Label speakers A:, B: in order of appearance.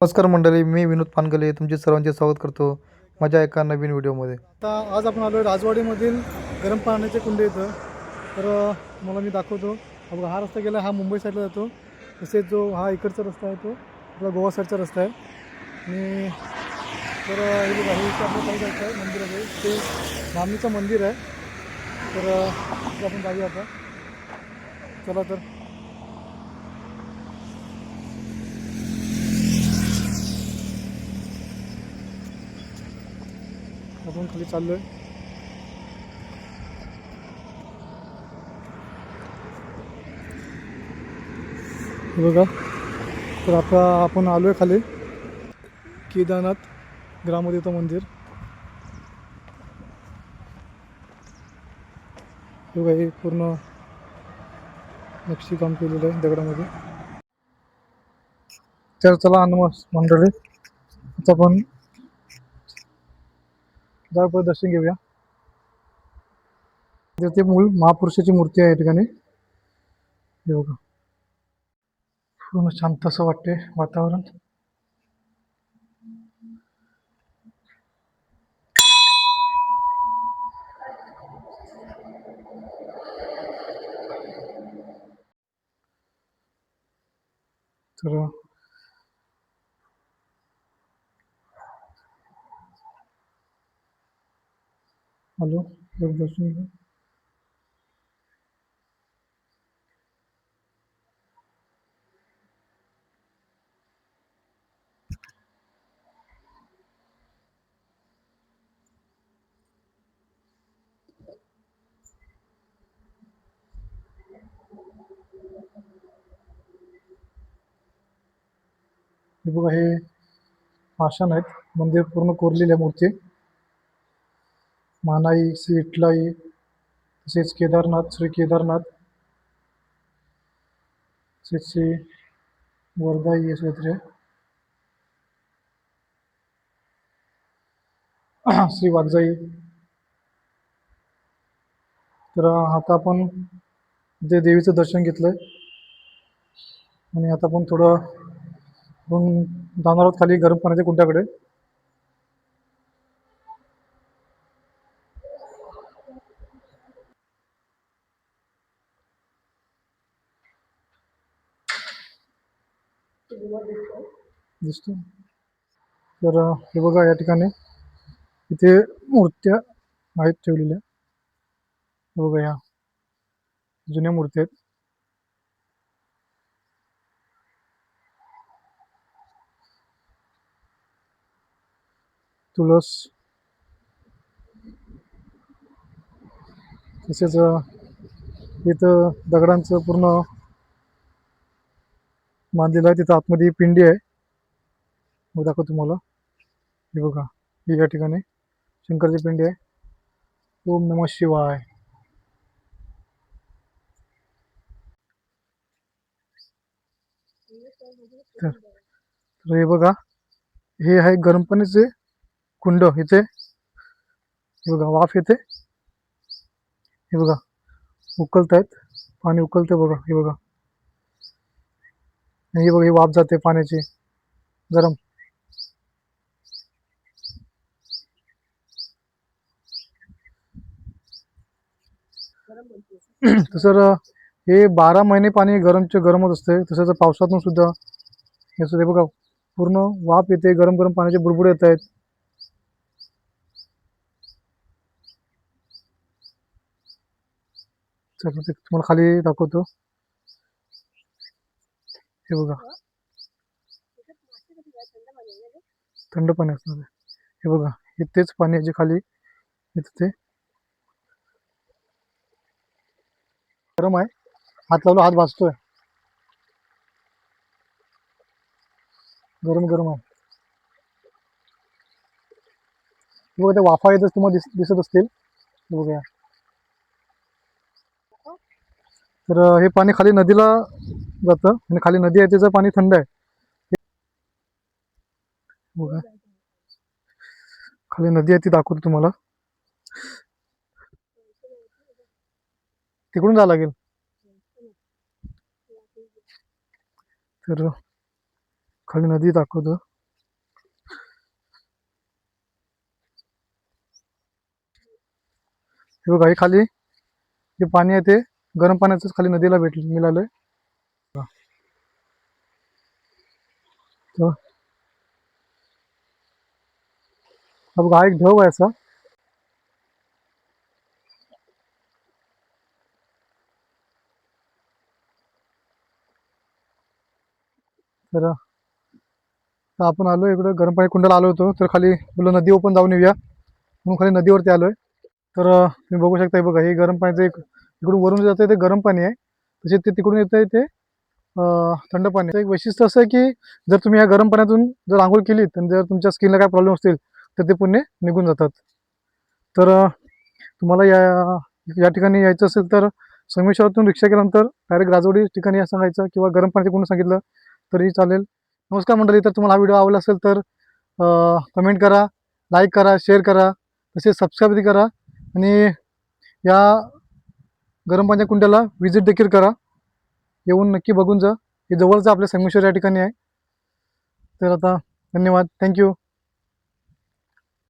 A: नमस्कार मंडळी मी विनोद पानगले तुमचे सर्वांचे स्वागत करतो माझ्या एका नवीन व्हिडिओमध्ये.
B: आता आज आपण आलो आहे राजवाडीमधील गरम पाण्याचे कुंडे इथं. तर मला मी दाखवतो. हा बघा हा रस्ता गेला हा मुंबई साईडला जातो. तसेच जो हा इकडचा रस्ता आहे तो आपला गोवा साईडचा रस्ता आहे. आणि तर हे बघा हे आपलं काही जायचं आहे. मंदिराकडे ते नामनीचं मंदिर आहे. तर आपण जाऊया आता. चला तर. आपण खाली चाललो आहे बघा तर आता आपण आलो आहे खाली. केदारनाथ ग्रामदेवता मंदिर. बघा हे पूर्ण नक्षीकाम केलेलं आहे दगडामध्ये. तर चला नमस् मंडळी आता आपण जाऊ दर्शन घेऊया. ते मूळ महापुरुषाची मूर्ती आहे या ठिकाणी. हे बघा. पूर्ण शांत असं वाटते वातावरण. तर हॅलो दर्शन घेऊ हे बघा हे पाषाण आहेत. मंदिर पूर्ण कोरलेले मूर्ती. मानाई श्री इटलाई तसेच केदारनाथ श्री केदारनाथ तसेच श्री वर्धाई असं श्री वागजाई तर आता आपण ते देवीचं दर्शन घेतलंय आणि आता आपण थोडं आपण जाणार आहोत खाली गरम पाण्याच्या कुंट्याकडे दिसतो तर हे बघा या ठिकाणी इथे मूर्त्या आहेत ठेवलेल्या. बघा या जुन्या मूर्ती आहेत. तुळस. तसेच इथं दगडांचं पूर्ण बांधलेला आहे. तिथं आतमध्ये पिंडी आहे. मग दाखव तुम्हाला. हे बघा. ही या ठिकाणी शंकरची पिंडी आहे. ओम नम शिवाय. तर हे बघा. हे आहे गरम पाण्याचे कुंड इथे. हे बघा वाफ येते हे बघा. उकलत आहेत पाणी उकलते बघा. हे बघा. हे बघा ही वाफ जाते पाण्याची. गरम. तसं हे बारा महिने पाणी गरमचे गरमच असते. तसंच पावसातून सुद्धा हे सुद्धा बघा पूर्ण वाफ येते गरम गरम पाण्याचे बुडबुडे येत आहेत. चला ते तुम्हाला खाली दाखवतो. हे बघा. थंड पाणी असणार आहे. हे बघा हे तेच पाणी आहे जे खाली येतं ते गरम आहे. हात लावला हात भाजतोय. गरम गरम आहे. बघा ते वाफा येतच तुम्हाला दिस दिसत असतील. बघा. तर हे पाणी खाली नदीला जातं आणि खाली नदी आहे त्याचं पाणी थंड आहे. खाली नदी आहे ती दाखवतो तुम्हाला. तिकडून जावं लागेल. तर खाली नदी दाखवतो. हे बघा हे खाली जे पाणी आहे ते गरम पाण्याचंच खाली नदीला भेट मिळालंय तो- हा बघा हा एक ढग आहे असा तर आपण आलो इकडं गरम पाणी कुंडाला आलो होतो. तर खाली बोललो नदी ओपन जाऊन येऊया. म्हणून खाली नदीवरती आलोय. तर तुम्ही बघू शकता बघा हे गरम पाण्याचं एक इकडून वरून जातं ते गरम पाणी आहे. तसे ते तिकडून येतं ते थंड पाणी एक वैशिष्ट्य असं आहे की जर तुम्ही या गरम पाण्यातून जर आंघोळ केली तर जर तुमच्या स्किनला काय प्रॉब्लेम असतील तर ते पुणे निघून जातात. तर तुम्हाला या या ठिकाणी यायचं असेल तर संगमेश्वरातून रिक्षा केल्यानंतर डायरेक्ट राजवाडी ठिकाणी या सांगायचं किंवा गरम पाण्याचे कोणी सांगितलं तरी चालेल. नमस्कार मंडळी तर तुम्हाला हा व्हिडिओ आवडला असेल तर कमेंट करा लाईक करा शेअर करा तसेच सबस्क्राईब करा आणि या गरम पाण्याच्या कुंड्याला व्हिजिट देखील करा. येऊन नक्की बघून जा. हे जवळचं आपल्या संगमेश्वर या ठिकाणी आहे. तर आता धन्यवाद. थँक्यू